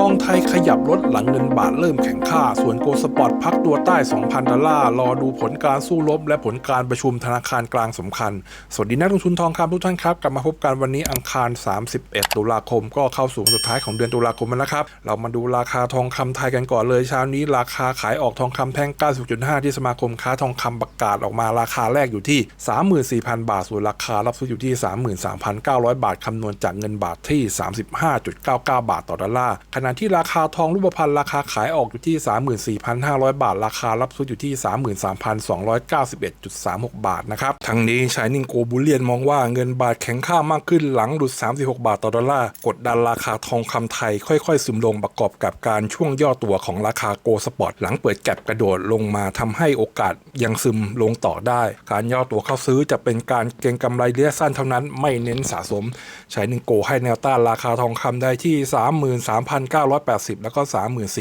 ทองไทยขยับลดหลังเงินบาทเริ่มแข็งค่า ส่วนโกลสปอร์ตพักตัวใต้ 2,000 ดอลลาร์ รอดูผลการสู้รบและผลการประชุมธนาคารกลางสำคัญ สวัสดีนักลงทุนทองคำทุกท่านครับ กลับมาพบกันวันนี้อังคาร 31 ตุลาคม ก็เข้าสู่วันสุดท้ายของเดือนตุลาคมแล้วนะครับ เรามาดูราคาทองคำไทยกันก่อนเลยเช้านี้ ราคาขายออกทองคำแท่ง 90.5 ที่สมาคมค้าทองคำประกาศออกมาราคาแรกอยู่ที่ 34,000 บาท ส่วนราคารับซื้ออยู่ที่ 33,900 บาทคำนวณจากเงินบาทที่ 35.99 บาทต่อดอลลาร์ขณะที่ราคาทองรูปพรรณราคาขายออกอยู่ที่ 34,500 บาท ราคารับซื้ออยู่ที่ 33,291.36 บาทนะครับทั้งนี้ชายนิงโกบูเลียนมองว่าเงินบาทแข็งค่ามากขึ้นหลังหลุด 36 บาทต่อดอลลาร์กดดันราคาทองคำไทยค่อยๆซึมลงประกอบกับการช่วงย่อตัวของราคาโกลสปอร์ตหลังเปิดแก็บกระโดดลงมาทำให้โอกาสยังซึมลงต่อได้ การย่อตัวเข้าซื้อจะเป็นการเก็งกำไรระยะสั้นเท่านั้นไม่เน้นสะสมชายนิงโกให้แนวต้านราคาทองคำได้ที่3,980 แล้วก็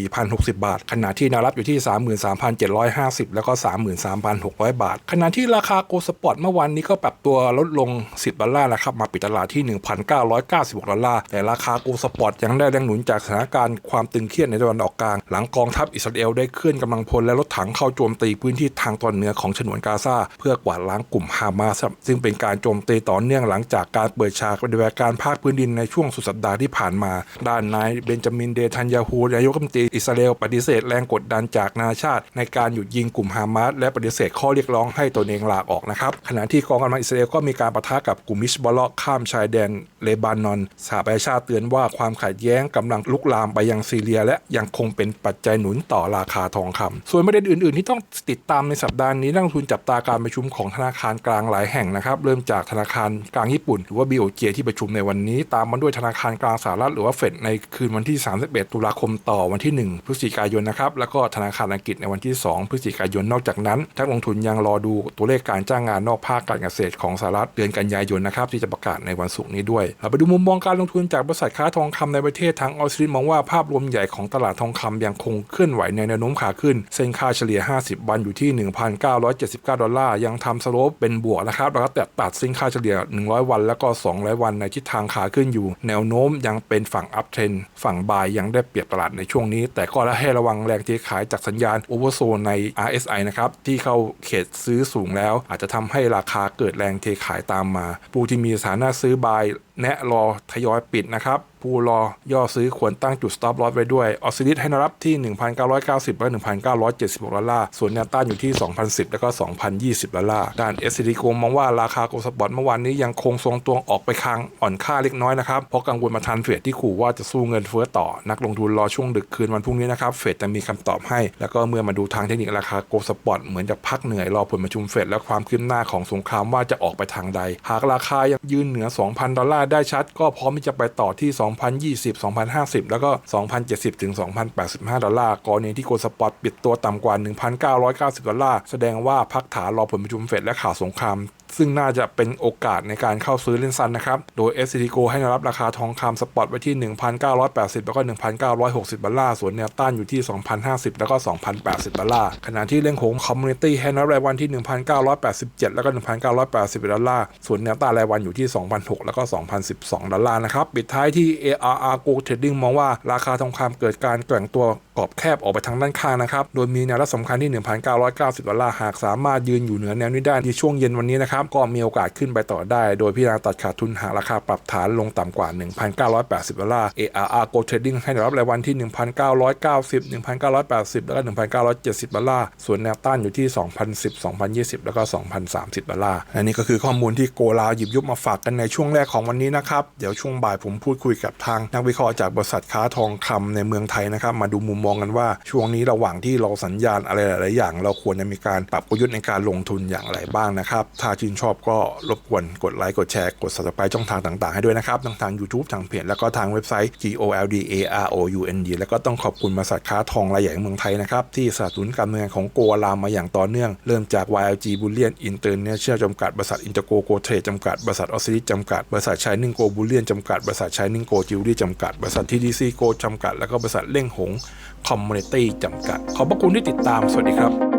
34,060 บาท ขณะที่แนวรับอยู่ที่ 33,750 แล้วก็ 33,600 บาท ขณะที่ราคาโกลสปอร์ตเมื่อวานนี้ก็ปรับตัวลดลง 10 ดอลลาร์นะครับ มาปิดตลาดที่ 1,996 ดอลลาร์ แต่ราคาโกลสปอร์ตยังได้แรงหนุนจากสถานการณ์ความตึงเครียดในตะวันออกกลาง หลังกองทัพอิสราเอลได้เคลื่อนกำลังพลและรถถังเข้าโจมตีพื้นที่ทางตอนเหนือของฉนวนกาซาเพื่อกวาดล้างกลุ่มฮามาสซึ่งเป็นการโจมตีต่อเนื่องหลังจากการเปิดฉากปฏิบัติการภาคพื้นดินในช่วงสุดสัปดาห์ที่ผ่านมา ด้านนายเบนจามินเดทันยาฮูนายกรัฐมนตรีอิสราเอลปฏิเสธแรงกดดันจากนานาชาติ ในการหยุดยิงกลุ่มฮามาสและปฏิเสธข้อเรียกร้องให้ตนเองลาออกนะครับขณะที่กองกำลังอิสราเอลก็มีการประทะกับกลุ่มมิชบอลลาะข้ามชายแดนเลบานอนสหประชาชาติเตือนว่าความขัดแย้งกำลังลุกลามไปยังซีเรีย และยังคงเป็นปัจจัยหนุนต่อราคาทองคำส่วนประเด็นอื่น ๆ ที่ต้องติดตามในสัปดาห์นี้นักทุนจับตาการประชุมของธนาคารกลางหลายแห่งนะครับเริ่มจากธนาคารกลางญี่ปุ่น หรือว่า BOJ ที่ประชุมในวันนี้ ตามมาด้วยธนาคารกลางสหรัฐหรือว่าเฟดในคืนวันที่31 ตุลาคมต่อวันที่ 1 พฤศจิกายนนะครับ แล้วก็ธนาคารอังกฤษในวันที่ 2 พฤศจิกายน นอกจากนั้นนักลงทุนยังรอดูตัวเลขการจ้างงานนอกภาคการเกษตรของสหรัฐเดือนกันยายนนะครับที่จะประกาศในวันศุกร์นี้ด้วย เราไปดูมุมมองการลงทุนจากบริษัทค้าทองคำในประเทศทางออสเตรเลียมองว่าภาพรวมใหญ่ของตลาดทองคำยังคงเคลื่อนไหวในแนวโน้มขาขึ้น เส้นค่าเฉลี่ย 50 วันอยู่ที่ 1,979 ดอลลาร์ ยังทำสโลปเป็นบวกนะครับ แล้วก็แตะตัดเส้นค่าเฉลี่ย 100 วันแล้วก็ 200 วันในทิศทางขาขึ้นอยู่ แนวโน้มยังเป็นฝั่งอัพเทรนฝั่งบายยังได้เปรียบตลาดในช่วงนี้ แต่ก็ให้ระวังแรงเทขายจากสัญญาณโอเวอร์โซนใน RSI นะครับ ที่เข้าเขตซื้อสูงแล้ว อาจจะทำให้ราคาเกิดแรงเทขายตามมา ผู้ที่มีสถานะซื้อบายแนะรอทยอยปิดนะครับ ผู้รอย่อซื้อควรตั้งจุด stop loss ไว้ด้วย ออสซิลิสให้นรับที่ 1,990 และ 1,976 ดอลลาร์ ส่วนแนวต้านอยู่ที่ 2,010 แล้วก็ 2,020 ดอลลาร์ ด้าน s อ d โกมองว่าราคาโกลสปอร์ตเมื่อวานนี้ยังคงทรงตัวออกไปค้างอ่อนค่าเล็กน้อยนะครับ เพราะกังวลมาทันเฟดที่ขู่ว่าจะสู้เงินเฟ้อต่อ นักลงทุนรอช่วงดึกคืนวันพรุ่งนี้นะครับ เฟดจะมีคำตอบให้ แล้วก็เมื่อมาดูทางเทคนิคราคาโกลสปอร์ตเหมือนจะพักเหนื่อยรอผลประชุมเฟดและความคืบหน้าของสงครามว่าจะออกไปทางใด หากราคายังยืนเหนือ 2,000 ดอลลาร์ได้ชัดก็พร้อมที่จะไปต่อที่ 2020 2050 แล้วก็ 2070 ถึง 2085 ดอลลาร์กรณีที่โกลสปอตปิดตัวต่ำกว่า 1,990 ดอลลาร์ แสดงว่าพักฐานรอผลประชุมเฟดและข่าวสงคราม ซึ่งน่าจะเป็นโอกาสในการเข้าซื้อเล่นซันนะครับ โดย s c t Go ให้แนวรับราคาทองคำสปอตไว้ที่ 1,980 แล้วก็ 1,960 ดอลลาร์ส่วนแนวต้านอยู่ที่ 2,050 แล้วก็ 2,080 ดอลลาร์ขณะที่เล่งขงคอมมูนิตี้ให้แนวรับรายวันที่ 1,987 แล้วก็ 1,980 ดอลลาร์ส่วนแนวต้านรายวันอยู่ที่ 2,006 แล้วก็ 2,012 ดอลลาร์นะครับปิดท้ายที่ ARR Go Trading มองว่าราคาทองคำเกิดการแกว่งตัวกรอบแคบออกไปทางด้านข้างนะครับ โดยมีแนวรับสำคัญที่ 1,990 ดอลลาร์หากสามารถยืนอยู่เหนือแนวนี้ได้ในช่วงเย็นวันนี้นะครับ ก็มีโอกาสขึ้นไปต่อได้ โดยพิจารณาตัดขาดทุนหากราคาปรับฐานลงต่ำกว่า 1,980 ดอลลาร์ ARR Gold Trading ให้แนวรับรายวันที่ 1,990 1,980 แล้วก็ 1,970 ดอลลาร์ ส่วนแนวต้านอยู่ที่ 2,010 2,020 แล้วก็ 2,030 ดอลลาร์ อันนี้ก็คือข้อมูลที่โกลาหยิบยกมาฝากกันในช่วงแรกของวันนี้นะครับ เดี๋ยวช่วงบ่ายผมพูดคุยกับทางนักวิเคราะห์จากบริษัทค้าทองคำในเมืองไทยนะครับ มาดูมุมมองกันว่าช่วงนี้ระหว่างที่เราสัญญาณอะไรหลาย ๆ อย่าง เราควรจะมีการปรับกลยุทธ์ในการลงทุนอย่างไรบ้างนะครับ ถ้าชื่นชอบก็รบกวนกดไลค์กดแชร์กด subscribe ช่องทางต่าง ๆ ให้ด้วยนะครับทั้งทาง YouTube ทางเพจแล้วก็ทางเว็บไซต์ G O L D A R O U N D แล้วก็ต้องขอบคุณบริษัทค้าทองรายใหญ่ในเมืองไทยนะครับที่สนับสนุนการเมืองของโกลามมาอย่างต่อเนื่องเริ่มจาก YLG Bullion International จำกัดบริษัท Intergo Go Trade จำกัดบริษัทออสซิลิจำกัดบริษัทชายนิ่งโกบูเลียนจำกัดบริษัทชายนิ่งโกจิวรี่จำกัดบริษัท TDC Go จำกัดแล้วก็บริษัทเล่งหง คอมมูนิตี้จำกัด ขอบพระคุณที่ติดตาม สวัสดีครับ